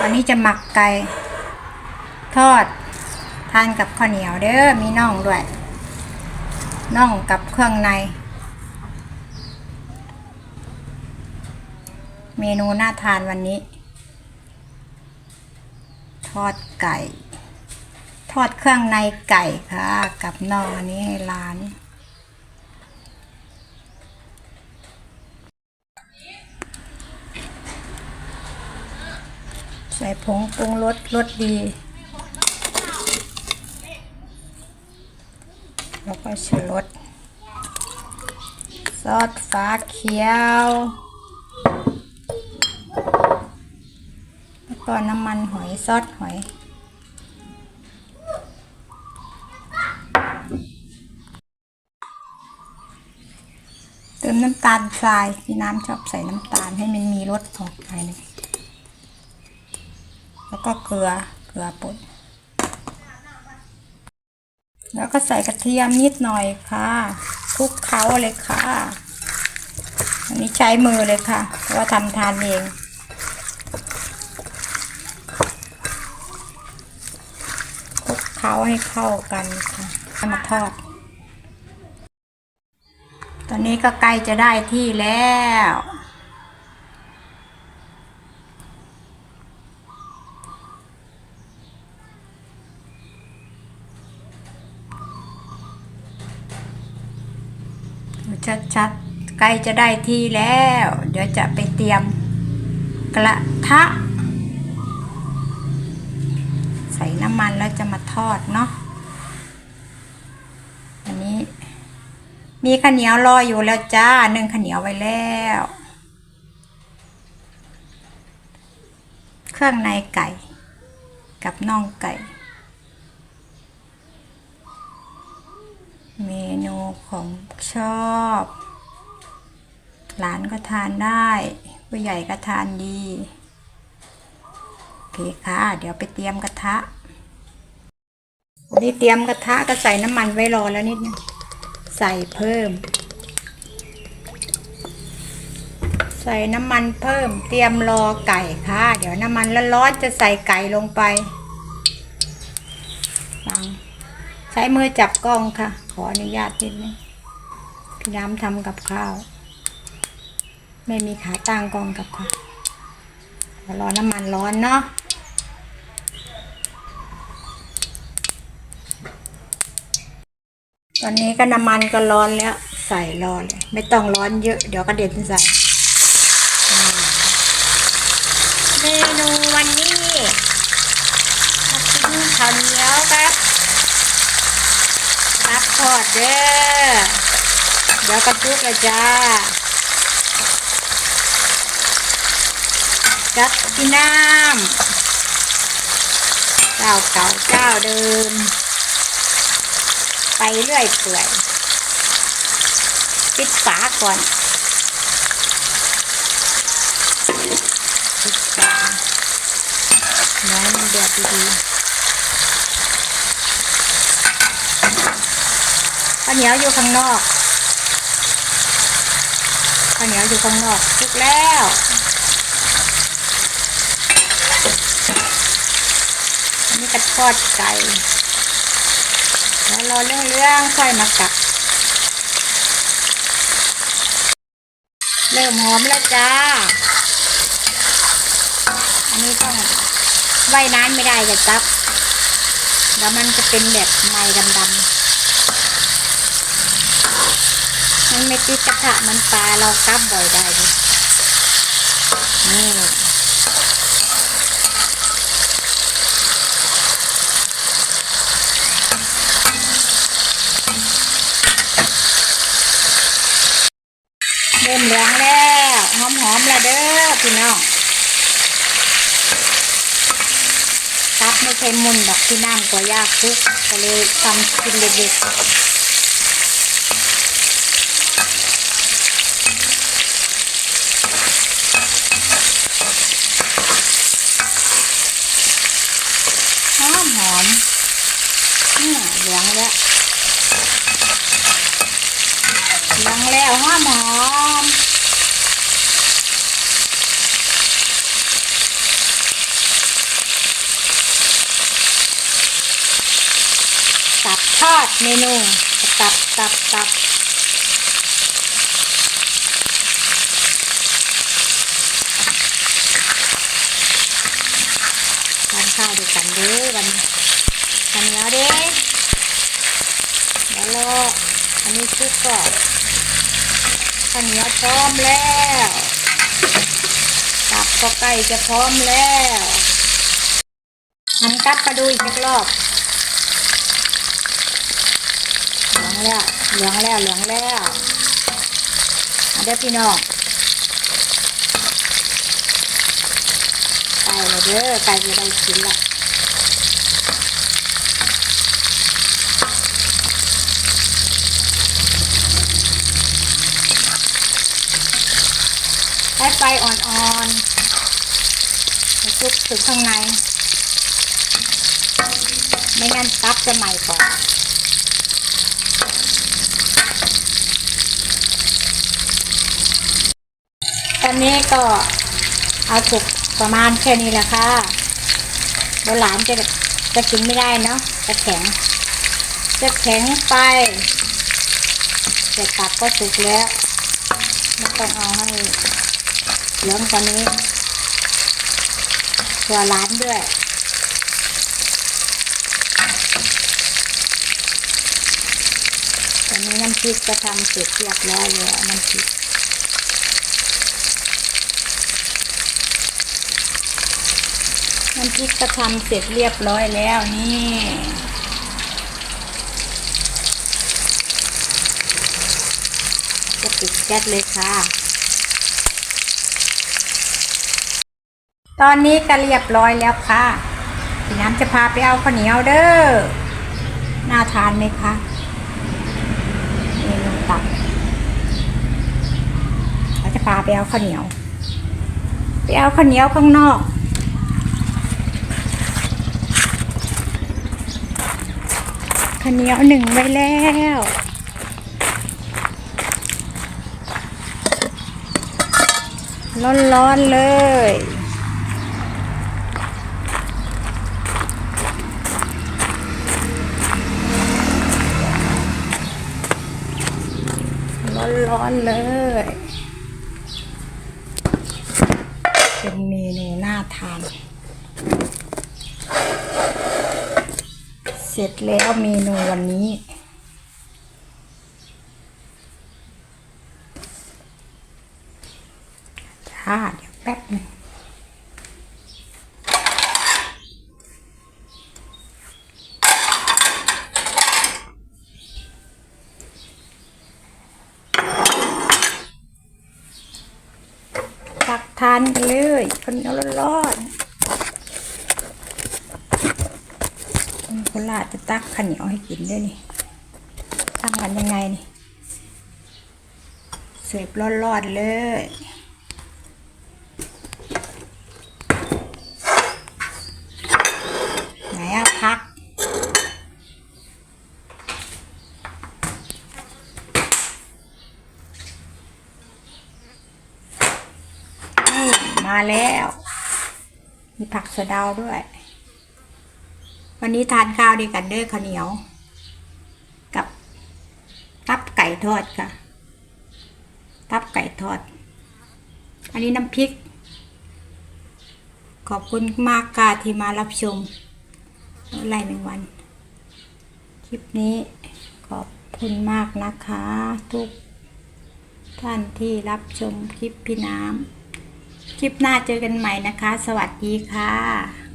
วันนี้จะหมักไก่ทอดทานกับข้าวเหนียวเด้อมีน่องด้วยน่องกับเครื่องใน เมนูน่าทานวันนี้ ทอดไก่ ทอดเครื่องในไก่ค่ะ กับน่องอันนี้ให้ร้าน ใส่ผงปรุงรสรสดี แล้วก็ชูรสซอสฟ้าเขียว แล้วก็น้ำมันหอยซอสหอยเติมน้ำตาลทรายพี่น้ำชอบใส่น้ำตาลให้มันมีรสออกไปหน่อย แล้วก็เกลือเกลือป่นแล้วก็ใส่กระเทียมนิดหน่อยค่ะคลุกเคล้าเลยค่ะ อันนี้ใช้มือเลยค่ะเพราะว่าทำทานเองคลุกเคล้าให้เข้ากันค่ะมาทอด ตอนนี้ก็ใกล้จะได้ที่แล้ว ชัดๆ ใกล้จะได้ที่แล้ว เดี๋ยวจะไปเตรียมกระทะ ใส่น้ำมันแล้วจะมาทอดเนาะอันนี้ มีข้าวเหนียวรออยู่แล้วจ้านึ่งข้าวเหนียวไว้แล้ว เครื่องในไก่ กับน่องไก่ เมนูของชอบ หลานก็ทานได้ผู้ใหญ่ก็ทานดีโอเคค่ะ เดี๋ยวไปเตรียมกระทะวันนี้เตรียมกระทะก็ใส่น้ำมันไว้รอแล้วนิดนึงใส่เพิ่ม ใส่น้ำมันเพิ่ม เตรียมรอไก่ค่ะ เดี๋ยวน้ำมันร้อนๆจะใส่ไก่ลงไปฟัง ช้มือจับกล้องค่ะ ขออนุญาตนิดนึงพี่น้ำทำกับข้าว ไม่มีขาตั้งกล้องกับค่ะเดี๋ยวรอน้ำมันร้อนเนาะตอนนี้ก็น้ำมันก็ร้อนแล้ว ใส่รอเลย ไม่ต้องร้อนเยอะ เดี๋ยวก็เด็ดใส่อ่าเมนูวันนี้มากินข้าวเหนียวครับ รับทอด เด้อเดี๋ยวกระจุกเลยจ้าจัดพี่น้ำเจ้าเก่าเจ้าเดิม ไปเรื่อยเปื่อยปิดฝาก่อนปิดฝาน้ำมันเดือดดีๆ ข้าวเหนียวอยู่ข้างนอกข้าวเหนียวอยู่ข้างนอกทุกแล้วอันนี้กระทอดไก่แล้วรอเรื่องๆค่อยมากัดเริ่มหอมแล้วจ้า อันนี้ต้องไว้นานไม่ได้จะจับเดี๋ยวมันจะเป็นแบบไม้ดำๆ มันไม่ติดกระทะมันปลาเรากลับบ่อยได้ดินี่เริ่มเหลืองแล้วหอมๆแล้วเด้อพี่น้องตับไม่ใช่มุนดอกที่น้ำกว่ายากคุกก็เลยทำกินเด็กๆ ลังแล้วหอมหอมตับทอดเมนู ตับตับตับทานข้าวด้วกันด้วยวันวันนี้เด้อแล้วอันนี้ชุดก็าวเหนียวพร้อมแล้วตับก็ใกล้จะพร้อมแล้วหันกลับมาดูอีกรอบเหลืองแล้วเหลืองแล้วเหลืองแล้วมาเด้อพี่น้องไก่เลยเด้อไก่จะได้กินละ ให้ไฟอ่อนๆให้ซุกถึงข้างใน ไม่งั้นตับจะใหม่ก่อนตอนนี้ก็เอาสุกประมาณแค่นี้แหละค่ะเดี๋ยวหลานจะจะกินไม่ได้เนาะจะแข็ง จะแข็งไปแต่ตับก็สุกแล้วไม่ต้องเอาให้ เหลืองกว่านี้ตัวหลานด้วยตอนนี้น้ำพริกจะทำเสร็จเรียบร้อยแล้วน้ำพริกน้ำพริกก็ทำเสร็จเรียบร้อยแล้วนี่จะปิดแก๊สเลยค่ะ ตอนนี้ก็เรียบร้อยแล้วค่ะพี่น้ำจะพาไปเอาข้าวเหนียวเด้อ น่าทานไหมคะเมนูตับเราจะพาไปเอาข้าวเหนียว ไปเอาข้าวเหนียวข้างนอกข้าวเหนียวหนึ่งไว้แล้วร้อนๆเลย ร้อนๆเลย เป็นเมนูน่าทาน เสร็จแล้วเมนูวันนี้ จ้าเดี๋ยวแป๊บหนึงตัก ทานกันเลยคนเดียวร้อนๆคนโคราจะตักข้าวเหนียวให้กินด้วยนี่ทำกันยังไงนี่เสิร์ฟร้อนๆเลย ไหนอะพัก นี่ มาแล้ว มีผักสะเดาด้วย วันนี้ทานข้าวด้วยกันด้อข้าวเหนียว กับตับไก่ทอดค่ะ ตับไก่ทอด อันนี้น้ำพริก ขอบคุณมากค่ะที่มารับชมไล่หนึ่งวัน คลิปนี้ขอบคุณมากนะคะ ทุกท่านที่รับชมคลิปพี่น้ำ คลิปหน้าเจอกันใหม่นะคะ สวัสดีค่ะ